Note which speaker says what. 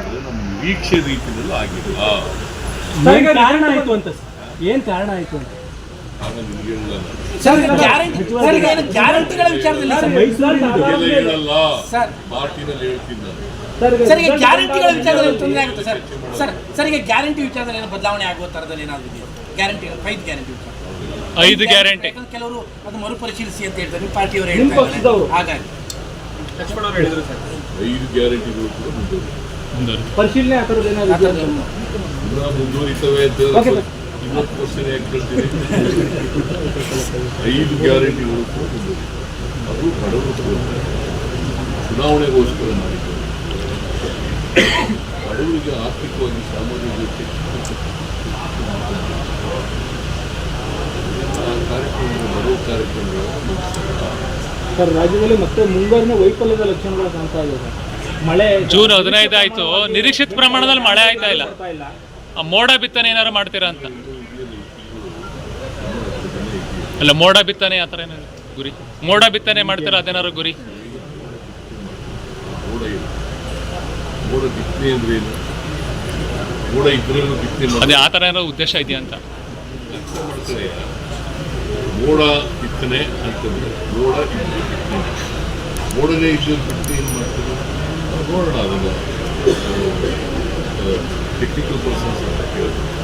Speaker 1: ಅಂತಂದ್ರೆ ನಮ್ಮ ನಿರೀಕ್ಷೆ ರೀತಿಯಲ್ಲಿ ಆಗಿಲ್ಲ.
Speaker 2: ಏನ್ ಕಾರಣ ಆಯ್ತು ಅಂತ ಸರ್? ಏನ್ ಕಾರಣ ಆಯ್ತು ಅಂತ?
Speaker 3: ಗ್ಯಾರಂಟಿಗಳ ವಿಚಾರದಲ್ಲಿ ಸರ್
Speaker 1: ಹೇಳಲ್ಲ.
Speaker 3: ಸರ್.
Speaker 1: ಪಾರ್ಟಿನಲ್ಲಿ ಹೇಳ್ತೀನಿ ನಾನು.
Speaker 3: ಸರ್ ಈಗ ಗ್ಯಾರಂಟಿಗಳ ವಿಚಾರದಲ್ಲಿ ತೊಂದರೆ ಆಗುತ್ತೆ ಸರ್? ಸರ್ ಸರ್ ಈಗ ಗ್ಯಾರಂಟಿ ವಿಚಾರದಲ್ಲಿ ಏನೋ ಬದಲಾವಣೆ ಆಗುವ ಥರದಲ್ಲಿ ಏನಾದ್ರು ಇದೆಯಾ? ಗ್ಯಾರಂಟಿ ಐದು ಗ್ಯಾರಂಟಿ ವಿಚಾರ.
Speaker 4: ಐದು ಗ್ಯಾರಂಟಿ
Speaker 3: ಯಾಕಂದ್ರೆ ಕೆಲವರು ಅದು ಮರುಪರಿಶೀಲಿಸಿ ಅಂತ ಹೇಳ್ತಾರೆ ನಿಮ್ಮ ಪಾರ್ಟಿಯವರು
Speaker 2: ನಿಮ್ಮ ಪಕ್ಷದವರು.
Speaker 3: ಹಾಗಾಗಿ.
Speaker 1: ಐದು ಗ್ಯಾರಂಟಿಗಳು ಕೂಡ
Speaker 2: ಪರಿಶೀಲನೆ ಆ ಥರದ್ದು ಏನಾದ್ರು
Speaker 1: ಮುಂದುವರಿತವೆ ಅಂತ. ಇವತ್ತು ಕ್ವಶನ್ ಯಾಕೆ ಕೇಳ್ತೀನಿ. ಐದು ಗ್ಯಾರಂಟಿಗಳು ಕೂಡ ಅದು ಬಡವರು ಚುನಾವಣೆಗೋಸ್ಕರ ಮಾಡಿದ್ದು. ಬಡವರಿಗೆ ಆರ್ಥಿಕವಾಗಿ ಸಾಮಾಜಿಕ ಆ ಕಾರ್ಯಕ್ರಮಗಳು ಬಡವ ಕಾರ್ಯಕ್ರಮಗಳು
Speaker 2: ಸರ್ ರಾಜ್ಯದಲ್ಲಿ ಮತ್ತೆ ಮುಂಗಾರಿನ ವೈಫಲ್ಯದ ಲಕ್ಷಣಗಳು ಕಾಣ್ತಾ ಇದೆ ಮಳೆ
Speaker 4: ಜೂನ್ ಹದಿನೈದು ಆಯ್ತು. ನಿರೀಕ್ಷಿತ ಪ್ರಮಾಣದಲ್ಲಿ ಮಳೆ ಆಯ್ತಾ ಇಲ್ಲ? ಆ ಮೋಡ ಬಿತ್ತನೆ ಏನಾರು ಮಾಡ್ತೀರಾ ಅಂತ? ಅಲ್ಲ ಮೋಡ ಬಿತ್ತನೆ ಆ ಥರ ಏನಾದ್ರು ಗುರಿ? ಮೋಡ ಬಿತ್ತನೆ ಮಾಡ್ತೀರಾ ಅದೇನಾದ್ರು ಗುರಿ? ಅದೇ ಆ ಥರ ಏನಾದ್ರು ಉದ್ದೇಶ ಇದೆಯಾ ಅಂತ?
Speaker 1: ಮೋಡ ಬಿತ್ತನೆ ಅಂತಂದರೆ ಮೋಡ ಇದ್ದು ಬಿತ್ತನೆ ಮೋಡನೇ ಇದ್ದು ಬಿಟ್ಟು ಏನು ಮಾಡ್ತಾರೆ ನಾವು ನೋಡೋಣ ಅದನ್ನು ಟೆಕ್ನಿಕಲ್ ಪರ್ಸನ್ಸ್ ಅಂತ ಕೇಳಿದ್ರು.